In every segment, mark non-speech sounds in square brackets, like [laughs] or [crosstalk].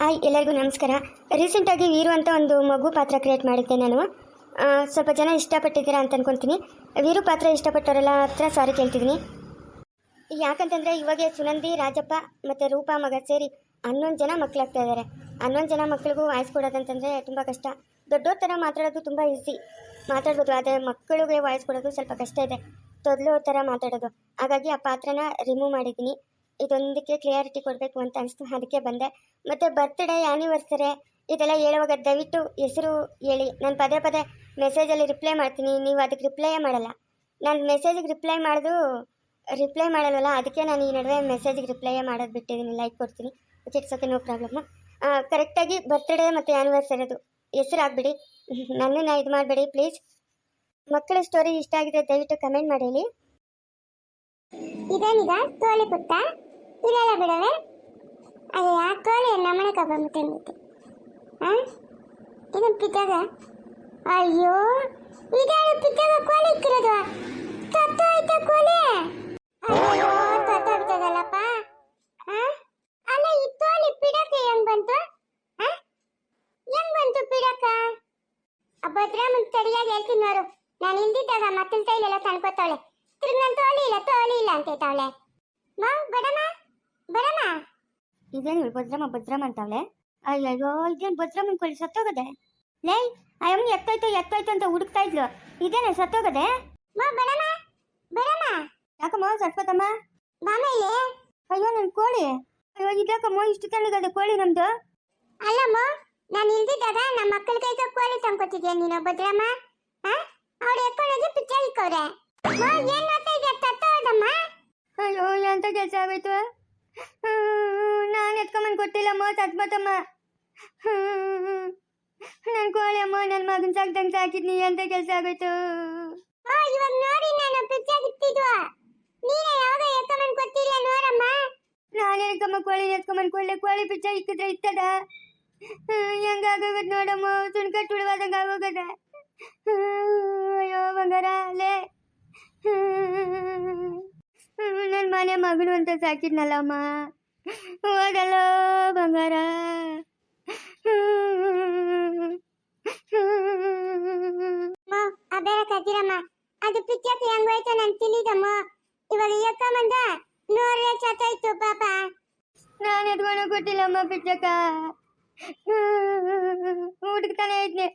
Hi, ಎಲ್ಲರಿಗೂ ನಮಸ್ಕಾರ. ರೀಸೆಂಟಾಗಿ ವೀರು ಅಂತ ಒಂದು ಮಗು ಪಾತ್ರ ಕ್ರಿಯೇಟ್ ಮಾಡಿದ್ದೆ ನಾನು. ಸ್ವಲ್ಪ ಜನ ಇಷ್ಟಪಟ್ಟಿದ್ದೀರಾ ಅಂತ ಅನ್ಕೊತೀನಿ. ವೀರು ಪಾತ್ರ ಇಷ್ಟಪಟ್ಟವರೆಲ್ಲ ಹತ್ರ ಸಾರಿ ಕೇಳ್ತಿದ್ದೀನಿ. ಯಾಕಂತಂದರೆ ಇವಾಗ ಸುನಂದಿ, ರಾಜಪ್ಪ ಮತ್ತು ರೂಪಾ ಮಗ ಸೇರಿ ಹನ್ನೊಂದು ಜನ ಮಕ್ಕಳಾಗ್ತಾ ಇದ್ದಾರೆ ಹನ್ನೊಂದು ಜನ ಮಕ್ಕಳಿಗೂ ವಾಯ್ಸ್ ಕೊಡೋದಂತಂದರೆ ತುಂಬ ಕಷ್ಟ. ದೊಡ್ಡೋರ ಥರ ಮಾತಾಡೋದು ತುಂಬ ಈಸಿ ಮಾತಾಡ್ಬೋದು, ಆದರೆ ಮಕ್ಕಳಿಗೆ ವಾಯ್ಸ್ ಕೊಡೋದು ಸ್ವಲ್ಪ ಕಷ್ಟ ಇದೆ. ತೊದಲು ಥರ ಮಾತಾಡೋದು. ಹಾಗಾಗಿ ಆ ಪಾತ್ರನ ರಿಮೂವ್ ಮಾಡಿದ್ದೀನಿ. ಇದೊಂದಕ್ಕೆ ಕ್ಲಿಯಾರಿಟಿ ಕೊಡಬೇಕು ಅಂತ ಅನಿಸ್ತು. ಅದಕ್ಕೆ ಬಂದೆ. ಮತ್ತು ಬರ್ತ್ಡೇ ಆ್ಯನಿವರ್ಸರಿ ಇದೆಲ್ಲ ಹೇಳುವಾಗ ದಯವಿಟ್ಟು ಹೆಸರು ಹೇಳಿ. ನಾನು ಪದೇ ಪದೇ ಮೆಸೇಜಲ್ಲಿ ರಿಪ್ಲೈ ಮಾಡ್ತೀನಿ. ನೀವು ಅದಕ್ಕೆ ರಿಪ್ಲೈಯೇ ಮಾಡಲ್ಲ. ನಾನು ಮೆಸೇಜಿಗೆ ರಿಪ್ಲೈ ಮಾಡಿದ್ರು ರಿಪ್ಲೈ ಮಾಡಲ್ವಲ್ಲ, ಅದಕ್ಕೆ ನಾನು ಈ ನಡುವೆ ಮೆಸೇಜಿಗೆ ರಿಪ್ಲೈಯೇ ಮಾಡೋದು ಬಿಟ್ಟಿದ್ದೀನಿ ಲೈಕ್ ಕೊಡ್ತೀನಿ. ಇಟ್ಸ್ ಓಕೆ ನೋ ಪ್ರಾಬ್ಲಮ್ಮು ಕರೆಕ್ಟಾಗಿ ಬರ್ತ್ಡೇ ಮತ್ತು ಆ್ಯನಿವರ್ಸರಿದು ಹೆಸರು ಹಾಕ್ಬಿಡಿ. ನನ್ನನ್ನು ಇದು ಮಾಡಬೇಡಿ ಪ್ಲೀಸ್ ಮಕ್ಕಳ ಸ್ಟೋರಿ ಇಷ್ಟ ಆಗಿದೆ, ದಯವಿಟ್ಟು ಕಮೆಂಟ್ ಮಾಡಿ ಇದೇನಿದ ಕೋಳಿ ಪುಟ್ಟ ಇಲ್ಲೆಲ್ಲ ಬಿಡವೆ. ಅದು ಯಾಕೋ ನಮ್ಮನೆ ನಮ್ಮನೆ ಕಬ್ಬಂಬಿಟ್ಟು ಆ? ಇದನ್ನು ಪಿತ್ತಾಗ ಅಯ್ಯೋ ಇದಾಳು ಪಿತ್ತಾಗ ಕೋಲಿ ಇಕ್ಕಿರೋದು? ತತ್ತು ಆಯ್ತಾ ಕೋಲಿ ಅಯ್ಯೋ ತತ್ತೋಗ್ತದಲ್ಲಪ್ಪ ಹಾಂ ಅಲ್ಲ, ಈ ಕೋಲಿ ಪಿಡಕ್ಕೆ ಹೆಂಗ್ ಬಂತು? ಹಾಂ ಹೆಂಗ್ ಬಂತು ಪಿಡಕ್ಕ? ಆ ಭದ್ರಾಮನ್ ತಡಿಯಾಗಿ ಹೇಳ್ತೀನಿ ನೋಡು. ನಾನು ಇಲ್ದಿದ್ದಾಗ ಮತ್ತೊಂದು ಕೈಲೆಲ್ಲ ತಣ್ಕೋತಾವಳೆ. ತಿರ್ಗಿ ನಾನು ತೋಳಿ ಇಲ್ಲ ತೋಲಿ ಇಲ್ಲ ಅಂತ ಬಡಮ್ಮ ಬಡಮ್ಮ ಇದೇನು ಇವ್ಳು ಭದ್ರಮ್ಮ ಭದ್ರಮ್ಮ ಅಂತವಳೆ? ಅಯ್ಯಯ್ಯೋ ಇದೇನು ಭದ್ರಮ್ಮನ ಕೊಳ್ಳಿ ಸತ್ತೋಗದೆ? ಲೇ ಅಯ್ಯಮ್ಮನ ಎತ್ತೋಯ್ತು ಎತ್ತೋಯ್ತು ಅಂತ ಹುಡುಕ್ತಾ ಇದ್ಲು ಇದೇನೆ ಸತ್ತೋಗದೆ? ಮಾ ಬರಮ್ಮ ಬಡಮ್ಮ ಯಾಕಮ್ಮ ಸತ್ಕೋತಮ್ಮ? ಬಾಮ ಇಲ್ಲಿ. ಅಯ್ಯೋ ನನ್ನ ಕೋಳಿ. ಅಯ್ಯೋ ಇದ್ಯಾಕಮ್ಮ ಇಷ್ಟು ತಣ್ಣಗದೆ ಕೋಳಿ ನಮ್ದು? ಅಲ್ಲಮ್ಮ ನಾನು ಇಲ್ದಿದ್ದಾಗ ನಮ್ಮ ಮಕ್ಕಳ ಕೈಗೆ ಕೋಳಿ ತಂದ್ಕೊತಿದ್ಯಾ ನೀನು ಭದ್ರಮ್ಮ? ಆ? ಅವ್ರು ಎಕ್ಕೊಂಡೋಗಿ ಪಿಚ್ಚರ್ ಇಕ್ಕವ್ರೆ ಏನ್ ಮಾಡ್ತಾ ಇದ್ಯಾ? ತತ್ತೋದಮ್ಮ ಅಯ್ಯೋ ಎಂತ ಕೆಲಸ ಆಗೋಯ್ತು? ನಾನು ಎತ್ಕೊಂಬಂದು ಕೊಟ್ಟಿಲ್ಲಮ್ಮ ಸತ್ಮತಮ್ಮ ನನ್ನ ಕೋಳಿ ಅಮ್ಮ ನನ್ನ ಮಗನ ಸಾಕ್ದಂಗ್ ಸಾಕಿದ್ನಿ ಅಂತ ಕೆಲಸ ಆಗೋಯ್ತು? ಇವಾಗ ನೋಡಿ ನಾನು ಪಿಚ್ಚಾಗಿತ್ತಿದ್ವಾ ನೀನೇ ಯಾವಾಗ ಎಕ್ಕೊಂಡ್ ಕೊಟ್ಟಿಲ್ಲ ನೋಡಮ್ಮ. ನಾನು ಎತ್ಕೊಂಬ ಕೋಳಿ ಎತ್ಕೊಂಬಂದು ಕೊಳ್ಳೆ ಕೋಳಿ ಪಿಚ್ಚ ಇಕ್ಕಿದ್ರೆ ಇತ್ತದ? ಹೆಂಗಾಗೋಗದ್ ನೋಡಮ್ಮ ಸುಣ್ಕಟ್ಟು ಉಳುವಾದಂಗೆ ಆಗೋಗದ? ಅಯ್ಯೋ ಬಂಗಾರ ಲೇ. ಮಗಳು ಅಂತ ಸಾಕಿದ್ನಲ್ಲಮ್ಮ. ಹೋಗಲ್ಲ ಬಂಗಾರ. ಮೋ ಅಬೇರ ಕದಿರಮ್ಮ ಅದು ಪಿಚ್ಚಕ್ಕೆ ಹೆಂಗೋಯ್ತು ನನ್ ತಿಳಿದಮ್ಮ. ಇವಾಗ ಎಕ್ಕಂಬಂದ ನೋಡ್ರೆ ಚತ್ತಾಯ್ತು ಪಾಪ. ನಾನು ಎತ್ಕೊಂಡು ಕೊಟ್ಟಿಲ್ಲಮ್ಮ ಪಿಚ್ಚಕ್ಕ. ಹುಡುಕ್ತಾನೆ ಇದ್ನೆ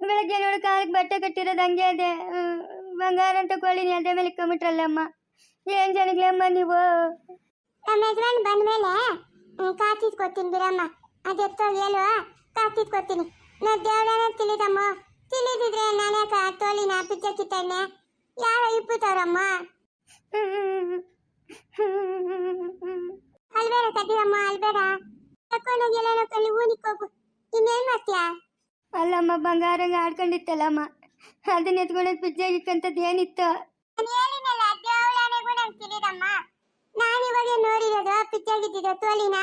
ಬೆಳಗ್ಗೆ ನೋಡಿ ಕಾಲಕ್ಕೆ ಬಟ್ಟೆ ಕಟ್ಟಿರೋದು ಹಂಗೆ ಅದೇ ಬಂಗಾರ ಅಂತ ಕೋಳಿನಿ ಅದೇ ಮೇಲೆ ಇಕ್ಕೊಂಬಿಟ್ರಲ್ಲಮ್ಮ ಏನ್ ಜನಗ್ಲಮ್ಮ ನೀವು? ನಮ್ಮ ಯಜಮಾನ್ ಬಂದ್ಮೇಲೆ ಕಾತಿದ್ಕೊತೀನಿ ಬಿಡಮ್ಮ. ಅದೆತ್ತೋ ಹೇಳುವ ಕಾತಿದ್ಕೊತೀನಿ ನಾ ದೇವರನ್ನ ತಿಳಿದಮ್ಮ. ತಿಳಿದಿದ್ರೆ ನಾನೇ ತೋಳಿನ ಪಿಚ್ಚ ಕಿತ್ತಣ್ಣೆ? ಯಾರ ಇಪ್ಪು ತವರಮ್ಮ [laughs] ಅಲ್ಬೇರ ಕದಿರಮ್ಮ ಅಲ್ಬೇರ ತಕೊಂಡೋಗಿ ಎಲ್ಲ ಕಲ್ಲಿ ಊನಿಕ್ ಹೋಗು. ಇನ್ನೇನ್ ಮಾಡ್ತೀಯಾ? ಅಲ್ಲಮ್ಮ ಬಂಗಾರಂಗ ಆಡ್ಕೊಂಡಿತ್ತಲ್ಲಮ್ಮ. ಅದನ್ನ ಎತ್ಕೊಂಡೋಗಿ ಪಿಜ್ಜಾಗಿಕ್ಕಂತದ್ದು ಏನಿತ್ತು? ನಾನು ಹೇಳಿನಲ್ಲ ದೇವಳನೆಗೂ ನಂಗೆ ತಿಳಿದಮ್ಮ ನಾನು ಇವಾಗ ನೋಡಿರೋದು ಪಿಚ್ಚಾಗಿದ್ದಿದ್ದು ತೋಲಿನ?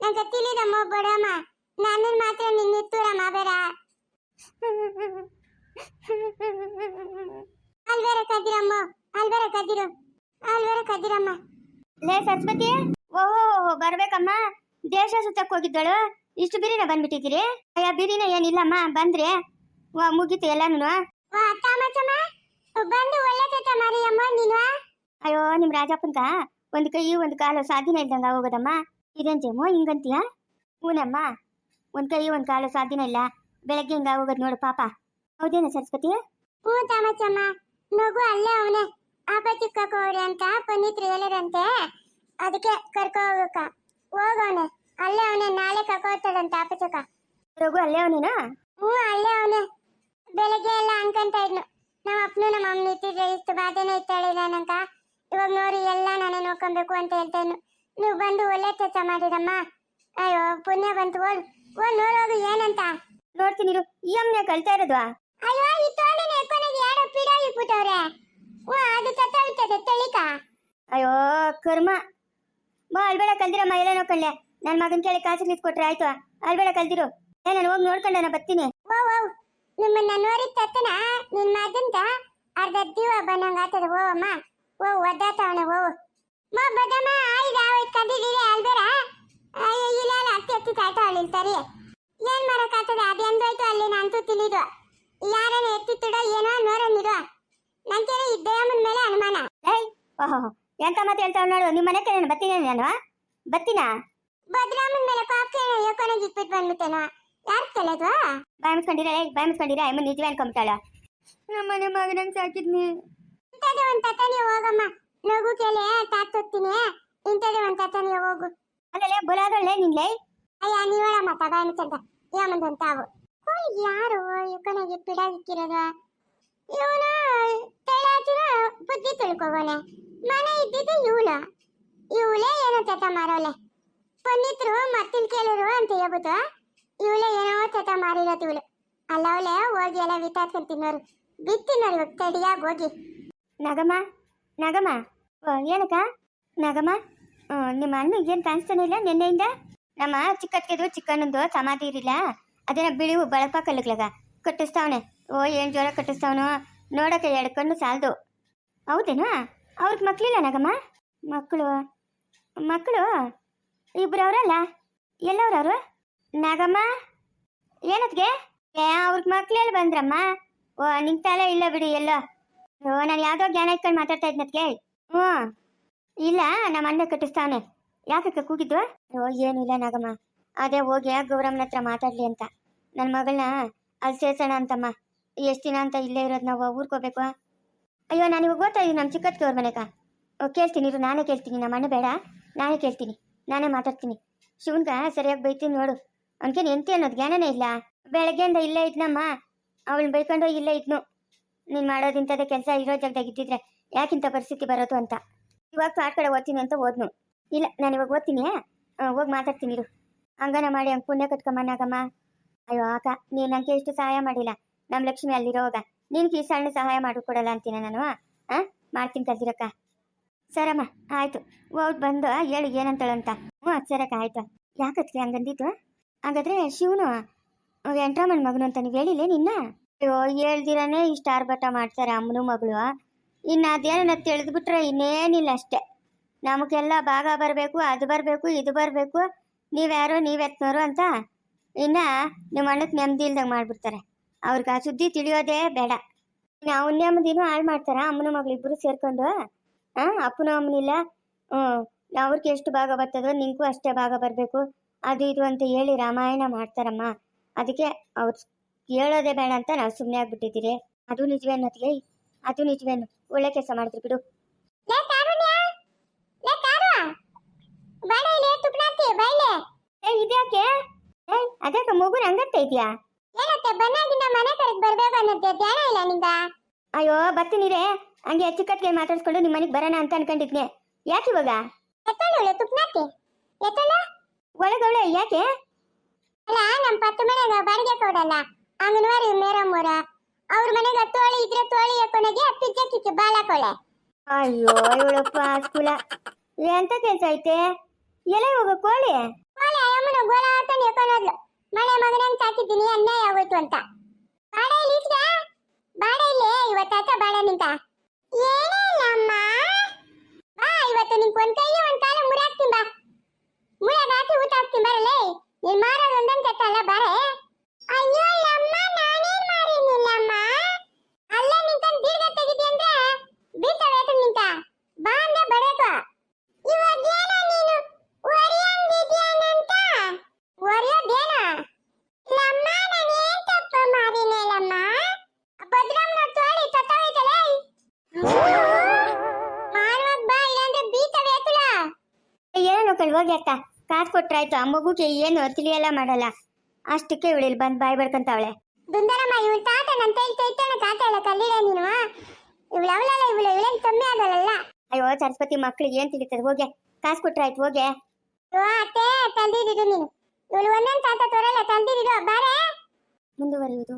ನಂಗೆ ತಿಳಿದಮ್ಮ ಬಡಮ್ಮ ನನ್ನ ಮಾತ್ರ ನಿನ್ನಿತ್ತೂರಮ್ಮ ಬೇಡ. ಅಲ್ವೇರ ಕದಿರಮ್ಮ? ಅಲ್ವೇರ ಕದಿರು? ಅಲ್ವೇರ ಕದಿರಮ್ಮ? ಲೇ ಸರಸ್ವತಿ ಓಹೋ ಬರ್ಬೇಕಮ್ಮ. ದೇಶ ಸುತ್ತಕ್ಕೆ ಹೋಗಿದ್ದಳು. ಇಷ್ಟು ಬಿರಿನ ಬಂದ್ಬಿಟ್ಟಿದ್ದೀರಿ? ಅಯ್ಯ ಬಿರಿನ ಏನಿಲ್ಲಮ್ಮ ಬಂದ್ರೆ. ವಾ ಮುಗೀತು ಎಲ್ಲಾನು ಬಂದು ಒಳ್ಳೆ ಮರಿಯಮ್ಮ ನೀನು. ಅಯ್ಯೋ ನಿಮ್ ರಾಜಪ್ಪನ್ಗ ಒಂದು ಕೈ ಒಂದು ಕಾಲು ಸಾಧ್ಯನ ಇಲ್ದಂಗೆ ಹೋಗೋದಮ್ಮ ಇದೇನ್ ಜೇಮು ಹಿಂಗಂತೀಯ? ಹೂನಮ್ಮ ಒಂದು ಕೈ ಒಂದು ಕಾಲು ಸಾಧ್ಯನ ಇಲ್ಲ. ಬೆಳಗ್ಗೆ ಹಿಂಗೆ ಹೋಗೋದು ನೋಡು ಪಾಪ. ಹೌದೇನ ಸರಸ್ವತಿ? ಹ್ಞೂ ತಾಮಚಮ್ಮ ಮಗು ಅಲ್ಲೇ ಅವನೇ. ಅಪ್ಪ ಕರ್ಕೋವ್ರಿ ಅಂತ ಪುನೀತ್ ಹೇಳಿರಂತೆ ಅದಕ್ಕೆ ಕರ್ಕೊ ಹೋಗಕ್ಕ. ಹೋಗವನೆ. ಅಲ್ಲೇ ಅವನೇ ನಾಳೆ ಕರ್ಕೋತಾడంತ ಆಪಚಕ ರಘು ಅಲ್ಲೇ ಅವನೇನಾ? ಹ್ಞೂ ಅಲ್ಲೇ ಅವನೇ. ಬೆಳಗ್ಗೆ ಎಲ್ಲ ಅನ್ಕೊಂತ ಇದ್ನು. ನಮ್ಮ ಅಪ್ಪನು ನಮ್ಮ ಅಮ್ಮ ಇಟ್ಟಿದ್ರೆ ಇಷ್ಟು ಬಾಧೆನೇ ಇತ್ತಾಳೆ ನಂಕ ಇವಾಗ ನೋಡಿ ಎಲ್ಲ ನಾನೇ ನೋಡ್ಕೊಬೇಕು ಅಂತ ಹೇಳ್ತೇನೆ. ನೀವು ಬಂದು ಒಳ್ಳೆ ಕೆಲಸ ಮಾಡಿರಮ್ಮ. ಅಯ್ಯೋ ಪುಣ್ಯ ಬಂತು. ಓಡ್ ಓಡ್ ನೋಡೋದು ಏನಂತ? ನೋಡ್ತೀನಿ ಇರು. ಈ ಅಮ್ಮನೆ ಕಳ್ತಾ ಇರೋದು ಅಯ್ಯೋ ಈ ತೋಳಿನ ಕೊನೆಗೆ ಯಾರೋ ಪಿಡೋ ಇಟ್ಬಿಟ್ಟವ್ರೆ ಓ ಅದು ತತ್ತೋಗ್ತದೆ ತಳಿಕ? ಅಯ್ಯೋ ಕರ್ಮ. ಬಾ ಅಲ್ಬೇಡ ಕಲ್ದಿರಮ್ಮ ಎಲ್ಲ ನೋಡ್ಕೊಂಡೆ ನನ್ನ ಮಗನ ಕೇಳಿ ಕಾಸು ಕೊಟ್ರೆ ಆಯ್ತು ಅಲ್ಬೇಡ ಕಲ್ದಿರು. ಏ ನಾನು ಹೋಗಿ ನೋಡ್ಕೊಂಡೆ ನಾ ಬರ್ತೀನಿ. ಓ ಓ ನಿಮ್ಮನ್ನ ನೋಡಿ ತತ್ತನ ನಿಮ್ಮ ಮಗಂತ ಅರ್ಧ ದಿವ ಬಂದಂಗ ಆತದ ಓ ಅಮ್ಮ ಓ ಒದ್ದಾತವನೆ ಓ. ಮೋ ಬದಮ್ಮ ಆಯ್ದ ಆಯ್ತು ಕಂದಿದ್ದೀರಿ ಅಲ್ಬೇರ ಅಯ್ಯೋ ಇಲ್ಲ ಇಲ್ಲ ಅತ್ತಿ ಅತ್ತಿ ತಾಯ್ತ ಅಳ್ಳಿಲ್ತಾರಿ ಏನ್ ಮಾಡಕ್ಕಾಗ್ತದೆ? ಅದೆಂದೋಯ್ತು ಅಲ್ಲಿ? ನಂತೂ ತಿಳಿದು ಯಾರನ್ನ ಎತ್ತಿತ್ತಿಡೋ ಏನೋ ನೋಡೋಣಿರು ನಂಗೇನೆ ಇದ್ದಮ್ಮನ ಮೇಲೆ ಅನುಮಾನ. ಏಯ್ ಓಹೋ ಎಂತ ಮಾತು ಹೇಳ್ತಾವ್ ನೋಡು. ನಿಮ್ಮ ಮನೆ ಕಡೆ ಬತ್ತೀನಿ ನಾನು. ಬತ್ತೀನಾ ಭದ್ರಾಮನ ಮೇಲೆ ಕಾಪ್ಕೆ ಯೋಕೋನಾಗ ಇಕ್ಬಿಟ್ಟು ಬಂದ್ಬಿಟ್ಟೇನೋ. ಯಾರು ಕೇಳೋದು? ಬಾಯ್ ಮುಚ್ಕೊಂಡಿರ ಏಯ್ ಬಾಯ್ ಮುಚ್ಕೊಂಡಿರ. ಅಮ್ಮ ನಿಜವೇ ಅನ್ಕೊಂಬಿಟ್ಟಾಳ ನಮ್ಮ ಮನೆ ಮಗನಂಗ್ ಸಾಕಿದ್ನಿ. ಇಂಥದೇ ಒಂದ್ ತತಾನಿ ಹೋಗಮ್ಮ. ನಗು ಕೇಳಿ ತಾತೊತ್ತೀನಿ ಇಂಥದೇ ಒಂದ್ ತತಾನಿ ಹೋಗು. ಅಲ್ಲೇ ಬುಲಾದೊಳ್ಳೆ ನಿನ್ಲೆ ಅಯ್ಯ ನೀವಳಮ್ಮ ತಗಾಯನ ಚಂದ. ಯಾಮಂದಂತ ಓಯ್, ಯಾರು ಇವನಿಗೆ ಪಿಡಾಗಿಕ್ಕಿರೋದು ಇವನು ತೆಳಾಚಿನ ಬುದ್ಧಿ ತಿಳ್ಕೊಗೋನೆ ಮನೆ ಇದ್ದಿದ್ದು ಇವಳು ಇವಳೇ ಏನೋ ತತ ಮಾರೋಲೆ ಪಂಡಿತರು ಮತ್ತಿನ ಕೇಳಿರು ಅಂತ ಹೇಳ್ಬಿಟ್ಟು ಇವಳೆ ಏನೋ ತತ ಮಾರಿರೋದು ಇವಳು. ಅಲ್ಲವಳೆ ಹೋಗಿ ಎಲ್ಲ ವಿತಾಡ್ಕೊಂಡು ತಿನ್ನೋರು. ಬಿತ್ತಿನೋರು ಇವಾಗ ತಡಿಯಾಗಿ ಹೋಗಿ. ನಗಮ್ಮ ಓ ಏನಕ್ಕ? ನಗಮ್ಮ? ಆ, ನಿಮ್ಮ ಅಣ್ಣ ಏನು ಕಾಣಿಸ್ತಾನೆ ಇಲ್ಲ ನಿನ್ನೆಯಿಂದ? ನಮ್ಮ ಚಿಕ್ಕದ್ದು ಚಿಕ್ಕನೊಂದು ಸಮಾಧಿ ಇರಿಲ್ಲ. ಅದನ್ನ ಬಿಳಿ ಬಳಪ ಕಲ್ಲಗ್ಲಾಗ ಕಟ್ಟಿಸ್ತಾವನೆ. ಓ ಏನು ಜೋರ ಕಟ್ಟಿಸ್ತಾವನು? ನೋಡಕ್ಕೆ ಎರಡು ಕಣ್ಣು ಸಾಲದು. ಹೌದೇನಾ? ಅವ್ರಿಗೆ ಮಕ್ಳಿಲ್ಲ ನಗಮ್ಮ? ಮಕ್ಕಳು? ಮಕ್ಕಳು? ಇಬ್ಬರು ಅವರಲ್ಲ ಎಲ್ಲವ್ರವ್ರು? ನಾಗಮ್ಮ? ಏನತ್ಗೆ? ಏ ಅವ್ರಿಗೆ ಮಕ್ಳೆಲ್ಲ ಬಂದ್ರಮ್ಮ. ಓ ನಿಂಗೆ ತಲೆ ಇಲ್ಲ ಬಿಡಿ ಎಲ್ಲೋ. ಓ, ನಾನು ಯಾವುದೋ ಜ್ಞಾನ ಇಟ್ಕೊಂಡು ಮಾತಾಡ್ತಾ ಇದ್ನತ್ಗೆ ಹ್ಞೂ. ಇಲ್ಲ, ನಮ್ಮ ಅಣ್ಣ ಕಟ್ಟಿಸ್ತಾವನೆ. ಯಾಕಕ್ಕ ಕೂಗಿದ್ವ? ಓ ಏನಿಲ್ಲ ನಾಗಮ್ಮ. ಅದೇ ಹೋಗಿ ಗೌರಮ್ಮನ ಹತ್ರ ಮಾತಾಡ್ಲಿ ಅಂತ. ನನ್ನ ಮಗಳನ್ನ ಅಲ್ಲಿ ಸೇರ್ಸೋಣ ಅಂತಮ್ಮ. ಎಷ್ಟು ದಿನ ಅಂತ ಇಲ್ಲೇ ಇರೋದು ನಾವು ಊರ್ಕೋಬೇಕು ಅಯ್ಯೋ, ನಾನು ಇವಾಗ ಓದ್ತಾ ಇದ್ದೀನಿ ನಮ್ಮ ಚಿಕ್ಕತ್ಗೆ ಅವ್ರ ಮನೆಗ. ಓ, ಕೇಳ್ತೀನಿ ಇರು, ನಾನೇ ಕೇಳ್ತೀನಿ. ನಮ್ಮ ಅಣ್ಣ ಬೇಡ. ನಾನೇ ಕೇಳ್ತೀನಿ. ನಾನೇ ಮಾತಾಡ್ತೀನಿ. ಶಿವನ್ಗ ಸರಿಯಾಗಿ ಬೈತೀನಿ ನೋಡು. ಅವನಿಗೇನು ಎಂತಿ ಅನ್ನೋದು ಜ್ಞಾನನೇ ಇಲ್ಲ. ಬೆಳಗ್ಗೆಯಿಂದ ಇಲ್ಲೇ ಇದ್ನಮ್ಮ. ಅವಳನ್ನ ಬೈಕೊಂಡು ಇಲ್ಲೇ ಇದ್ನು. ನೀನು ಮಾಡೋದಿಂಥದ್ದೇ ಕೆಲಸ ಇರೋ ಜಾಗದಾಗ ಇದ್ದಿದ್ರೆ ಯಾಕಿಂತ ಪರಿಸ್ಥಿತಿ ಬರೋದು ಅಂತ. ಇವಾಗ ಪಾಠ ಕಡೆ ಓದ್ತೀನಿ ಅಂತ ಓದ್ನು. ಇಲ್ಲ, ನಾನು ಇವಾಗ ಓದ್ತೀನಿ ಹೋಗಿ ಮಾತಾಡ್ತೀನಿ ಇರು. ಹಂಗನ ಮಾಡಿ ಹಂಗೆ ಪುಣ್ಯ ಕಟ್ಕೊಂಬನ್ನಾಗಮ್ಮ. ಅಯ್ಯೋ ಅಕ್ಕ ನೀನು ನಂಗೆ ಎಷ್ಟು ಸಹಾಯ ಮಾಡಿಲ್ಲ. ನಮ್ಮ ಲಕ್ಷ್ಮಿ ಅಲ್ಲಿರೋವಾಗ ನಿನ್ಗೆ ಈ ಸಣ್ಣ ಸಹಾಯ ಮಾಡಿಕೊಡಲ್ಲ ಅಂತೀನ ನಾನು, ಹಾಂ? ಮಾಡ್ತೀನಿ ಕಲ್ತಿರಕ್ಕ ಸರಮ್ಮ, ಆಯ್ತು. ಹೋಗಿ ಬಂದು ಹೇಳಿ ಏನಂತಳಂತ. ಹ್ಞೂ, ಸರಕ್ಕ, ಆಯ್ತು. ಯಾಕತ್ಗೆ ಹಂಗಂದಿದ್ದು ಹಾಗಾದ್ರೆ ಶಿವನು ವೆಂಟ್ರಾಮನ್ ಮಗನು ಅಂತ ನೀವು ಹೇಳಿಲ್ಲ ನಿನ್ನ ಹೇಳ್ದಿರಾನೇ ಇಷ್ಟು ಆರ್ಭಟ ಮಾಡ್ತಾರೆ ಅಮ್ಮನ ಮಗಳು. ಇನ್ನು ಅದೇನ ತಿಳಿದ್ಬಿಟ್ರೆ ಇನ್ನೇನಿಲ್ಲ ಅಷ್ಟೇ. ನಮಗೆಲ್ಲ ಭಾಗ ಬರಬೇಕು, ಅದು ಬರಬೇಕು, ಇದು ಬರಬೇಕು. ನೀವ್ಯಾರೋ ನೀವೆತ್ನೋರು ಅಂತ ಇನ್ನ ನಿಮ್ಮ ಅಣ್ಣಕ್ಕೆ ನೆಮ್ಮದಿ ಇಲ್ದಂಗೆ ಮಾಡ್ಬಿಡ್ತಾರೆ. ಅವ್ರಿಗೆ ಆ ಸುದ್ದಿ ತಿಳಿಯೋದೇ ಬೇಡ. ಇನ್ನು ಅವ್ನ ನೆಮ್ಮದಿನೂ ಹಾಳು ಮಾಡ್ತಾರ, ಅಮ್ಮನ ಮಗಳಿಬ್ಬರು ಸೇರ್ಕೊಂಡು. ಹಾಂ ಅಪ್ಪನ ಅಮ್ಮನಿಲ್ಲ ಹ್ಞೂ, ಅವ್ರಿಗೆ ಎಷ್ಟು ಭಾಗ ಬರ್ತದೋ ನಿಂಗೂ ಅಷ್ಟೇ ಭಾಗ ಬರಬೇಕು. ಅದು ಇದು ಅಂತ ಹೇಳಿ ರಾಮಾಯಣ ಮಾಡ್ತಾರಮ್ಮ. ಅದಕ್ಕೆ ಅವ್ರು ಹೇಳೋದೇ ಬೇಡ ಅಂತ ನಾವು ಸುಮ್ಮನೆ ಆಗ್ಬಿಟ್ಟಿದ್ದೀರಿ. ಅದು ನಿಜವೇನತ್ಗೆ ಅದು ನಿಜವೇನು? ಒಳ್ಳೆ ಕೆಲಸ ಮಾಡಿದ್ರಿ ಬಿಡು. ಇದ್ಯಾಕೆ? ಏ ಅದ್ಯಾಕೆ ಮಗುನ ಹಂಗತ್ತ ಇದೆಯಾ? ಏನತ್ತೆ ಬನ್ನಾಗಿಂದ ಮನೆ ಕಡೆಗೆ ಬರ್ಬೇಕು ಅನ್ನತ್ತೆ ಧ್ಯಾನ ಇಲ್ಲ ನಿಂಗ? ಅಯ್ಯೋ ಬರ್ತೀನಿರೇ. ಹಂಗೆ ಚಿಕ್ಕತ್ಗೆ ಮಾತಾಡ್ಸ್ಕೊಂಡು ನಿಮ್ಮ ಮನೆಗೆ ಬರೋಣ ಅಂತ ಅನ್ಕೊಂಡಿದ್ನೆ. ಯಾಕೆ ಇವಾಗ? ಎತ್ತಳು ತುಪ್ನಾತಿ ಎತ್ತಳು ಒಳಗವಳೆ ಯಾಕೆ? ಅಲ್ಲ ನಮ್ಮ ಪತ್ತು ಮನೆಗೆ ಬಾಡಿಗೆ ಕೊಡಲ್ಲ ಅಂಗನವಾಡಿ ಮೇರಮ್ಮೂರ ಅವ್ರ ಮನೆಗ ತೋಳಿ ಇದ್ರೆ ತೋಳಿ ಕೊನೆಗೆ ಪಿಜ್ಜೆ ಕಿಕ್ಕಿ ಕೊಳೆ. ಅಯ್ಯೋ ಇವಳಪ್ಪ ಸ್ಕೂಲ ಎಂತ ಕೆಲಸ ಐತೆ? ಎಲೆ ಹೋಗ ಕೋಳಿ ಕೋಳಿ ಅಮ್ಮನ ಗೋಳ ಆತನ ಹಾಕೊಂಡೋದ್ಲು ಮನೆ ಮಗನಂಗ್ ಸಾಕಿದ್ದೀನಿ ಅನ್ಯಾಯ ಆಗೋಯ್ತು ಅಂತ. ಬಾಡ ಇಲ್ಲಿ ಇಸ್ಗ ಬಾಡ ಇಲ್ಲಿ ಇವತ್ತಾತ ಬಾಡ ನಿಂತ. ಏನಿಲ್ಲಮ್ಮ ಬಾ ಇವತ್ತು ನಿಂಗೆ ಒಂದ್ ಕೈಗೆ ಒಂದ್ ಕಾಲ ಮುರಿಯಾಕ್ತೀನಿ ಬಾ. ಮುರಿಯಾಗ ಹಾಕಿ ಊಟ ಹಾಕ್ತೀನಿ ಬರಲೇ? ನಿನ್ ಮಾರೋದು ಒಂದೊಂದ್ ಕೆತ್ತಲ್ಲ ಬಾರೆ ಅಯ್ಯೋ ಹೋಗಿ ಅಕ್ಕ ಕಾಸು ಕೊಟ್ರಾಯ್ತು. ಆ ಮಗುಗೆ ಏನು ತಿಳಿಯಲ್ಲ ಮಾಡಲ್ಲ. ಅಷ್ಟಕ್ಕೆ ಇವಳಿಲ್ ಬಂದು ಬಾಯ್ ಬಡ್ಕೊಂತಾವಳೆ ದುಂದರಮ್ಮ ಇವಳು ತಾತ ನನ್ನ ಕೈ ತೈತಣ ತಾತ ಹೇಳ ಕಲ್ಲಿಡೆ ನೀನು? ಇವಳು ಅವಳಲ್ಲ ಇವಳು ಇವಳೇನು ಕಮ್ಮಿ ಆಗಲ್ಲ ಅಯ್ಯೋ ಸರಸ್ವತಿ ಮಕ್ಳಿಗೆ ಏನ್ ತಿಳಿತದೆ? ಹೋಗೆ ಕಾಸು ಕೊಟ್ರಾಯ್ತು ಹೋಗೆ. ಓ ಅತ್ತೆ ತಂದಿರಿಡು ನೀನು. ಇವಳು ಒಂದೊಂದು ತಾತ ತೋರಲ್ಲ ತಂದಿರಿಡು ಬಾರೆ. ಮುಂದುವರಿಯುವುದು.